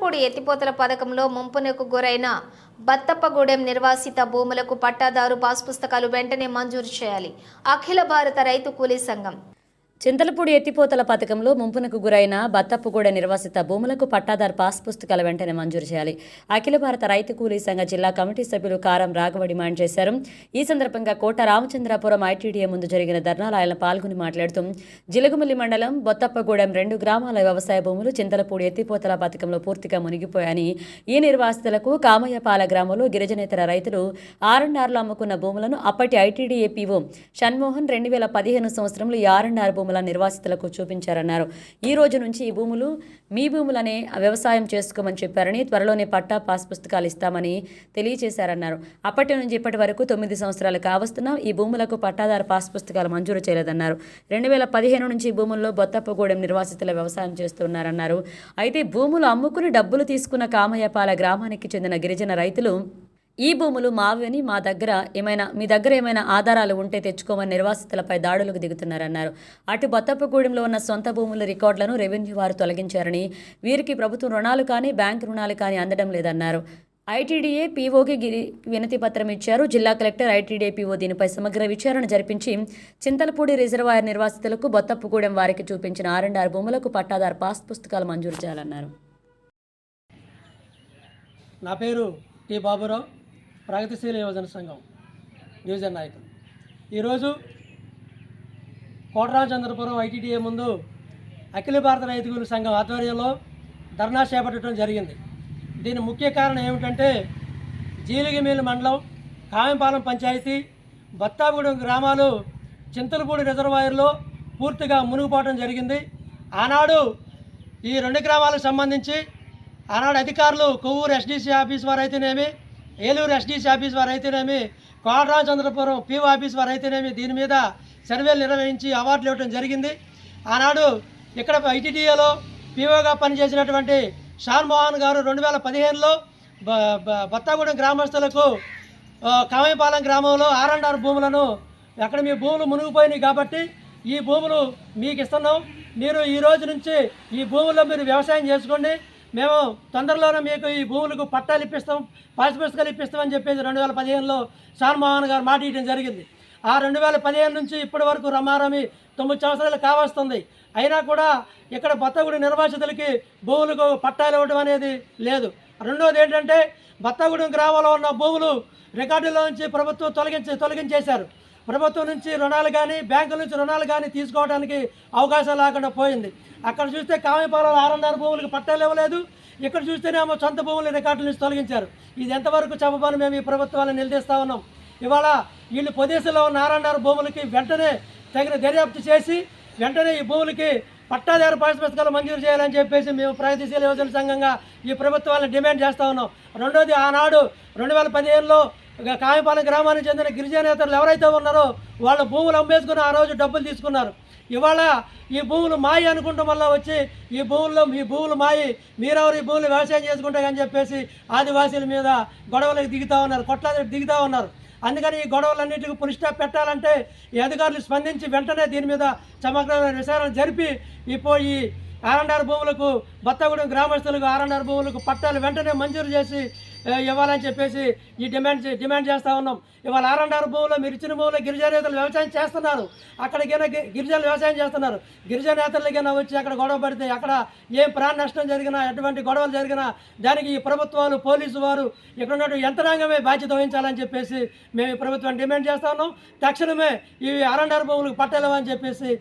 చింతలపూడి ఎత్తిపోతల పథకంలో ముంపునకు గురైన బత్తప్పగూడెం నిర్వాసిత భూములకు పట్టాదారు పాస్ పుస్తకాలు వెంటనే మంజూరు చేయాలి. అఖిల భారత రైతు కూలీ సంఘం చింతలపూడి ఎత్తిపోతల పథకంలో ముంపునకు గురైన బత్తప్పుగూడ నిర్వాసిత భూములకు పట్టాదారు పాస్ పుస్తకాల వెంటనే మంజూరు చేయాలి. అఖిల భారత రైతు కూలీ సంఘ జిల్లా కమిటీ సభ్యులు కారం రాఘవ డిమాండ్ చేశారు. ఈ సందర్భంగా కోట రామచంద్రాపురం ఐటీడీఏ ముందు జరిగిన ధర్నాలో ఆయన పాల్గొని మాట్లాడుతూ జిలుగుమిల్లి మండలం బొత్తప్పగూడెం రెండు గ్రామాల వ్యవసాయ భూములు చింతలపూడి ఎత్తిపోతల పథకంలో పూర్తిగా మునిగిపోయాయని ఈ నిర్వాసితులకు కామయ్యపాల గ్రామంలో గిరిజనేతర రైతులు ఆర్ఎన్ఆర్లో అమ్ముకున్న భూములను అప్పటి ఐటీడీఏ పీఓ షణ్మోహన్ రెండు వేల పదిహేను సంవత్సరంలో ఈ ఆర్ఎన్ఆర్ భూములు భూముల నిర్వాసితులకు చూపించారన్నారు. ఈ రోజు నుంచి ఈ భూములు మీ భూములనే వ్యవసాయం చేసుకోమని చెప్పారని త్వరలోనే పట్టా పాస్ పుస్తకాలు ఇస్తామని తెలియజేశారన్నారు అప్పటి నుంచి ఇప్పటి వరకు తొమ్మిది సంవత్సరాలు కావస్తున్నా ఈ భూములకు పట్టాదారు పాస్ పుస్తకాలు మంజూరు చేయలేదన్నారు. రెండు వేల పదిహేను నుంచి భూముల్లో బొత్తప్పగూడెం నిర్వాసితుల వ్యవసాయం చేస్తున్నారన్నారు. అయితే భూములు అమ్ముకుని డబ్బులు తీసుకున్న కామయ్యపాల గ్రామానికి చెందిన గిరిజన రైతులు ఈ భూములు మావని మా దగ్గర ఏమైనా మీ దగ్గర ఏమైనా ఆధారాలు ఉంటే తెచ్చుకోమని నిర్వాసితులపై దాడులకు దిగుతున్నారన్నారు. అటు బొత్తప్పగూడెంలో ఉన్న సొంత భూముల రికార్డులను రెవెన్యూ వారు తొలగించారని వీరికి ప్రభుత్వం రుణాలు కానీ బ్యాంక్ రుణాలు కానీ అందడం లేదన్నారు. ఐటీడీఏ పీఓకి గిరి వినతి పత్రం ఇచ్చారు. జిల్లా కలెక్టర్ ఐటీడీఏ పీఓ దీనిపై సమగ్ర విచారణ జరిపించి చింతలపూడి రిజర్వాయర్ నిర్వాసితులకు బొత్తప్పగూడెం వారికి చూపించిన ఆర్ భూములకు పట్టాదారు పాస్ పుస్తకాలు మంజూరు చేయాలన్నారు. నా పేరు టి బాబురావు. ప్రగతిశీల యువజన సంఘం డివిజన్ నాయకులు. ఈరోజు కోటరామచంద్రపురం ఐటీడీఏ ముందు అఖిల భారత రైతుల సంఘం ఆధ్వర్యంలో ధర్నా చేపట్టడం జరిగింది. దీని ముఖ్య కారణం ఏమిటంటే జీలిగిమేలు మండలం కామెంపాలెం పంచాయతీ బత్తాగూడెం గ్రామాలు చింతలపూడి రిజర్వాయర్లో పూర్తిగా మునిగిపోవడం జరిగింది. ఆనాడు ఈ రెండు గ్రామాలకు సంబంధించి ఆనాడు అధికారులు కొవ్వూరు ఎస్డీసీ ఆఫీస్ వారు అయితేనేమి ఏలూరు ఎస్డిసి ఆఫీస్ వారు అయితేనేమి కోటరామచంద్రపురం పీఓ ఆఫీస్ వారు అయితేనేమి దీని మీద సర్వేలు నిర్వహించి అవార్డులు ఇవ్వడం జరిగింది. ఆనాడు ఇక్కడ ఐటీడీఏలో పీఓగా పనిచేసినటువంటి షాన్ మోహన్ గారు రెండు వేల పదిహేనులో బ బత్తాగూడెం గ్రామస్తులకు ఆ, గ్రామంలో ఆర్ అండ్ ఆర్ భూములను అక్కడ మీ భూములు మునిగిపోయినాయి కాబట్టి ఈ భూములు మీకు ఇస్తున్నాం. మీరు ఈ రోజు నుంచి ఈ భూముల్లో మీరు వ్యవసాయం చేసుకోండి. మేము తొందరలోనే మీకు ఈ భూములకు పట్టాలు ఇప్పిస్తాం పాస్ పుస్తకాలు ఇప్పిస్తామని చెప్పేసి రెండు వేల పదిహేనులో శాన్మోహన్ గారు మాట ఇవ్వడం జరిగింది. ఆ రెండు వేల పదిహేను నుంచి ఇప్పటి వరకు రమారమి తొమ్మిది సంవత్సరాలు కావస్తుంది. అయినా కూడా ఇక్కడ బత్తగుడి నిర్వాసితులకి భూములకు పట్టాలు ఇవ్వడం అనేది లేదు. రెండోది ఏంటంటే బత్తగూడెం గ్రామంలో ఉన్న భూములు రికార్డులో నుంచి ప్రభుత్వం తొలగించి తొలగించేశారు. ప్రభుత్వం నుంచి రుణాలు కానీ బ్యాంకుల నుంచి రుణాలు కానీ తీసుకోవడానికి అవకాశం లేకుండా పోయింది. అక్కడ చూస్తే కామేపాలెం ఆరందారు భూములకు పట్టాలు ఇవ్వలేదు. ఇక్కడ చూస్తేనేమో సొంత భూముల రికార్డుల నుంచి తొలగించారు. ఇది ఎంతవరకు చెప్పమని మేము ఈ ప్రభుత్వాన్ని నిలదీస్తా ఉన్నాం. ఇవాళ వీళ్ళు పొదేశంలో ఉన్న ఆరండారు భూములకి వెంటనే తగిన దర్యాప్తు చేసి వెంటనే ఈ భూములకి పట్టాదారు పాస్ మంజూరు చేయాలని చెప్పేసి మేము ప్రగతిశీల యువజన సంఘంగా ఈ ప్రభుత్వాన్ని డిమాండ్ చేస్తా ఉన్నాం. రెండోది ఆనాడు రెండు వేల పదిహేనులో కాయపాలెం గ్రామానికి చెందిన గిరిజనేతలు ఎవరైతే ఉన్నారో వాళ్ళ భూములు అమ్మేసుకుని ఆ రోజు డబ్బులు తీసుకున్నారు. ఇవాళ ఈ భూములు మాయి అనుకుంటాం వల్ల వచ్చి ఈ భూముల్లో మీ భూములు మాయి మీరెవరు ఈ భూములు వ్యవసాయం చేసుకుంటారని చెప్పేసి ఆదివాసీల మీద గొడవలకు దిగుతూ ఉన్నారు కొట్లాదకి దిగుతా ఉన్నారు. అందుకని ఈ గొడవలన్నింటికి పునిష్టా పెట్టాలంటే ఈ అధికారులు స్పందించి వెంటనే దీని మీద సమగ్రమైన విచారణ జరిపి ఇప్పుడు ఈ ఆర్ఎన్ఆర్ భూములకు బత్తగూడెం గ్రామస్తులకు ఆర్ఎన్ఆర్ భూములకు పట్టాలు వెంటనే మంజూరు చేసి ఇవ్వాలని చెప్పేసి ఈ డిమాండ్ డిమాండ్ చేస్తూ ఉన్నాం. ఇవాళ ఆర్ఎన్ఆర్ భూములో మీరు ఇచ్చిన భూములో గిరిజనేతలు వ్యవసాయం చేస్తున్నారు. అక్కడికైనా గి- గిరిజనులు వ్యవసాయం చేస్తున్నారు. గిరిజనేతలకైనా వచ్చి అక్కడ గొడవ పడితే అక్కడ ఏం ప్రాణ నష్టం జరిగినా ఎటువంటి గొడవలు జరిగినా దానికి ఈ ప్రభుత్వాలు పోలీసు వారు ఇక్కడ ఉన్నటువంటి యంత్రాంగమే బాధ్యత వహించాలని చెప్పేసి మేము ఈ ప్రభుత్వాన్ని డిమాండ్ చేస్తా ఉన్నాం. తక్షణమే ఈ ఆర్ఎన్ఆర్ భూములకు పట్టాలు చెప్పేసి